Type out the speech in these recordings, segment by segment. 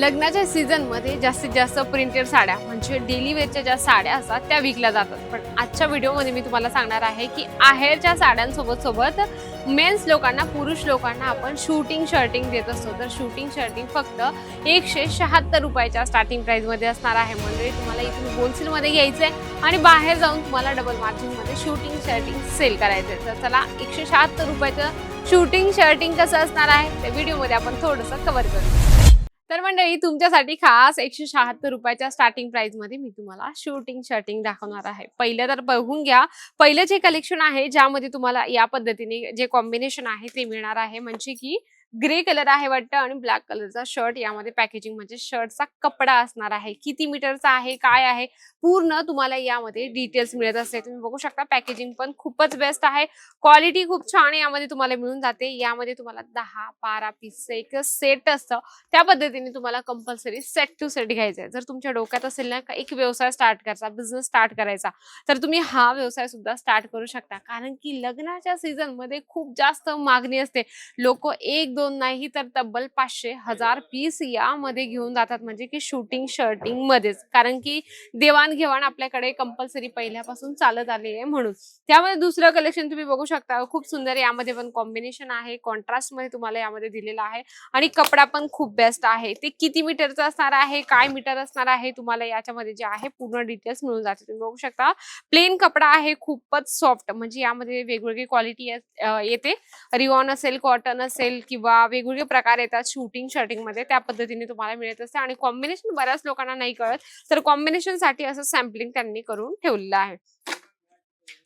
लग्नाच्या सीझनमध्ये जास्तीत जास्त प्रिंटेड साड्या म्हणजे डेली वेअरच्या ज्या साड्या असतात त्या विकल्या जातात. पण आजच्या व्हिडिओमध्ये मी तुम्हाला सांगणार आहे की आहेरच्या साड्यांसोबत सोबत मेन्स लोकांना पुरुष लोकांना आपण शूटिंग शर्टिंग देत असतो. तर शूटिंग शर्टिंग फक्त एकशे शहात्तर रुपयाच्या स्टार्टिंग प्राईजमध्ये असणार आहे. म्हणजे तुम्हाला इथून होलसेलमध्ये घ्यायचं आहे आणि बाहेर जाऊन तुम्हाला डबल मार्जिनमध्ये शूटिंग शर्टिंग सेल करायचं आहे तर चला एकशे शहात्तर रुपयाचं शूटिंग शर्टिंग कसं असणार आहे? त्या व्हिडिओमध्ये आपण थोडंसं कवर करू. तर मंडळी तुमच्यासाठी खास एकशे शहात्तर रुपयाच्या स्टार्टिंग प्राइसमध्ये मी तुम्हाला शूटिंग शर्टिंग दाखवणार आहे. पहिलं तर बघून घ्या. पहिलं जे कलेक्शन आहे ज्यामध्ये तुम्हाला या पद्धतीने जे कॉम्बिनेशन आहे ते मिळणार आहे. म्हणजे की ग्रे कलर आहे वाटतं आणि ब्लॅक कलरचा शर्ट. यामध्ये पॅकेजिंग म्हणजे शर्टचा कपडा असणार आहे. किती मीटरचा आहे? काय आहे? पूर्ण तुम्हाला यामध्ये डिटेल्स मिळत असते. तुम्ही बघू शकता पॅकेजिंग पण खूपच बेस्ट आहे. क्वालिटी खूप छान यामध्ये तुम्हाला मिळून जाते. यामध्ये तुम्हाला दहा बारा पीस एक सेट असतं. त्या पद्धतीने तुम्हाला कंपल्सरी सेट टू सेट घ्यायचं आहे जर तुमच्या डोक्यात असेल ना एक व्यवसाय स्टार्ट करायचा बिझनेस स्टार्ट करायचा तर तुम्ही हा व्यवसाय सुद्धा स्टार्ट करू शकता. कारण की लग्नाच्या सीझनमध्ये खूप जास्त मागणी असते. लोक एक दोन नाही तर तब्बल पाचशे हजार पीस यामध्ये घेऊन जातात. म्हणजे की शूटिंग शर्टिंग मध्येच. कारण की देवाणघेवाण आपल्याकडे कंपल्सरी पहिल्यापासून चालत आली आहे म्हणून. त्यामध्ये दुसरं कलेक्शन तुम्ही बघू शकता. खूप सुंदर. यामध्ये पण कॉम्बिनेशन आहे. कॉन्ट्रास्टमध्ये तुम्हाला यामध्ये दिलेला आहे. आणि कपडा पण खूप बेस्ट आहे. ते किती मीटरचा असणार आहे? काय मीटर असणार आहे? तुम्हाला याच्यामध्ये जे आहे पूर्ण डिटेल्स मिळून जाते. तुम्ही बघू शकता. प्लेन कपडा आहे. खूपच सॉफ्ट म्हणजे यामध्ये वेगवेगळी क्वालिटी येते रिओन असेल कॉटन असेल किंवा वेगवेगळे प्रकार येतात शूटिंग शर्टिंगमध्ये त्या पद्धतीने तुम्हाला मिळत असते. आणि कॉम्बिनेशन बऱ्याच लोकांना नाही कळत तर कॉम्बिनेशनसाठी असं सॅम्पलिंग त्यांनी करून ठेवलेलं आहे.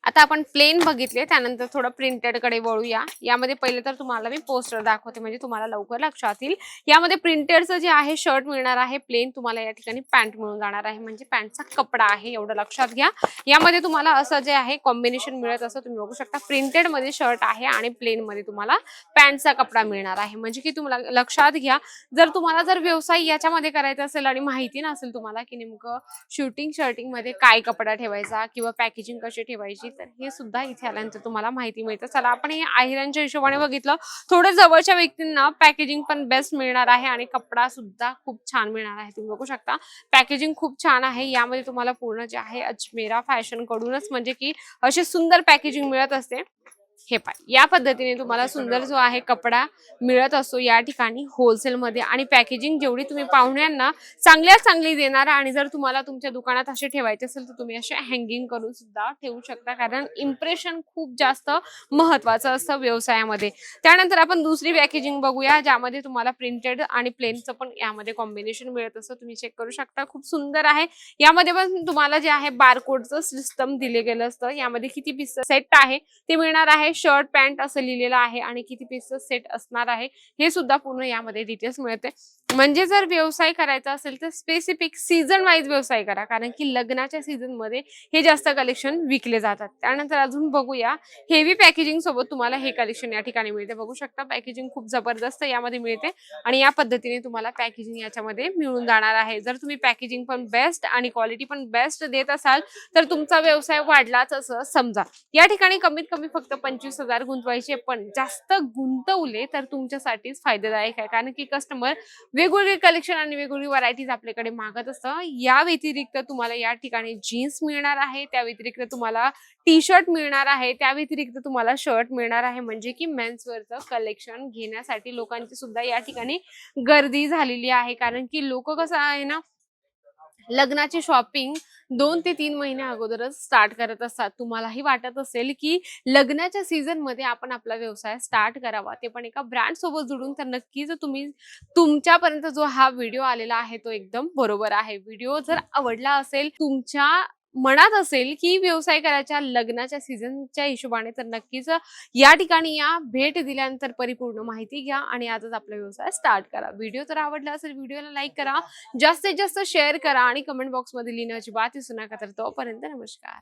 आता आपण प्लेन बघितले त्यानंतर थोडं प्रिंटेडकडे वळूया. यामध्ये पहिले तर तुम्हाला मी पोस्टर दाखवते म्हणजे तुम्हाला लवकर लक्षात येईल. यामध्ये प्रिंटेडचं जे आहे शर्ट मिळणार आहे प्लेन तुम्हाला या ठिकाणी पॅन्ट मिळून जाणार आहे. म्हणजे पॅन्टचा कपडा आहे एवढं लक्षात घ्या. यामध्ये तुम्हाला असं जे आहे कॉम्बिनेशन मिळत असं तुम्ही बघू शकता. प्रिंटेडमध्ये शर्ट आहे आणि प्लेन मध्ये तुम्हाला पॅन्टचा कपडा मिळणार आहे. म्हणजे की तुम्हाला लक्षात घ्या. जर तुम्हाला जर व्यवसाय याच्यामध्ये करायचा असेल आणि माहिती नसेल तुम्हाला की नेमकं शूटिंग शर्टिंगमध्ये काय कपडा ठेवायचा किंवा पॅकेजिंग कशी ठेवायची तर हे सुद्धा इथे आल्यानंतर तुम्हाला माहिती मिळते. चला आपण हे आहिरांच्या हिशोबाने बघितलं. थोडं जवळच्या व्यक्तींना पॅकेजिंग पण बेस्ट मिळणार आहे आणि कपडा सुद्धा खूप छान मिळणार आहे. तुम्ही बघू शकता. पॅकेजिंग खूप छान आहे. यामध्ये तुम्हाला पूर्ण जे आहे अजमेरा फॅशन कडूनच म्हणजे की असे सुंदर पॅकेजिंग मिळत असते. हे पाय. या पद्धतीने तुम्हाला सुंदर जो आहे कपडा मिळत असतो या ठिकाणी होलसेलमध्ये आणि पॅकेजिंग जेवढी तुम्ही पाहुण्यांना चांगल्यात चांगली देणार आणि जर तुम्हाला तुमच्या दुकानात असे ठेवायचे असेल तर तुम्ही असे हँगिंग करून सुद्धा ठेवू शकता. कारण इम्प्रेशन खूप जास्त महत्वाचं असतं व्यवसायामध्ये. त्यानंतर आपण दुसरी पॅकेजिंग बघूया ज्यामध्ये तुम्हाला प्रिंटेड आणि प्लेनचं पण यामध्ये कॉम्बिनेशन मिळत असतं. तुम्ही चेक करू शकता. खूप सुंदर आहे. यामध्ये पण तुम्हाला जे आहे बारकोडचं सिस्टम दिले गेलं असतं. यामध्ये किती पीस सेट आहे ते मिळणार आहे. शर्ट पॅन्ट असं लिहिलेलं आहे आणि किती पीसचं सेट असणार आहे हे सुद्धा पूर्ण यामध्ये डिटेल्स मिळते. म्हणजे जर व्यवसाय करायचा असेल तर स्पेसिफिक सीझन वाईज व्यवसाय करा. कारण की लग्नाच्या सीझनमध्ये हे जास्त कलेक्शन विकले जातात. त्यानंतर अजून बघूया. हेवी पॅकेजिंग सोबत तुम्हाला हे कलेक्शन या ठिकाणी मिळते. बघू शकता पॅकेजिंग खूप जबरदस्त यामध्ये मिळते आणि या पद्धतीने तुम्हाला पॅकेजिंग याच्यामध्ये मिळून जाणार आहे. जर तुम्ही पॅकेजिंग पण बेस्ट आणि क्वालिटी पण बेस्ट देत असाल तर तुमचा व्यवसाय वाढलाच असं समजा. या ठिकाणी कमीत कमी फक्त पंचवीस हजार गुंतवायचे पण जास्त गुंतवले तर तुमच्यासाठीच फायदेदायक आहे. कारण की कस्टमर वेगवेगळे कलेक्शन आणि वेगवेगळी व्हरायटीज आपल्याकडे मागत असतं. या व्यतिरिक्त तुम्हाला या ठिकाणी जीन्स मिळणार आहे. त्या व्यतिरिक्त तुम्हाला टी शर्ट मिळणार आहे. त्या व्यतिरिक्त तुम्हाला शर्ट मिळणार आहे. म्हणजे की मेन्सवेअरचं कलेक्शन घेण्यासाठी लोकांची सुद्धा या ठिकाणी गर्दी झालेली आहे. कारण की लोक कसं आहे ना लग्नाची शॉपिंग दोन ते तीन महिन्या अगोदरच स्टार्ट करत असतात. तुम्हालाही वाटत असेल की लग्नाच्या सीझनमध्ये आपण आपला व्यवसाय स्टार्ट करावा. ते पण एका ब्रँड सोबत जुडून तर नक्कीच तुम्ही तुमच्यापर्यंत जो हा व्हिडिओ आलेला आहे तो एकदम बरोबर आहे. व्हिडिओ जर आवडला असेल तुमच्या मनात असेल की व्यवसाय करायच्या लग्नाच्या सीझनच्या हिशोबाने तर नक्कीच या ठिकाणी या भेट दिल्यानंतर परिपूर्ण माहिती घ्या आणि आजच आपला व्यवसाय स्टार्ट करा. व्हिडिओ जर आवडला असेल व्हिडिओला लाईक करा जास्तीत जास्त शेअर करा आणि कमेंट बॉक्समध्ये लिहिण्याची बात विसरू नका तर तोपर्यंत नमस्कार.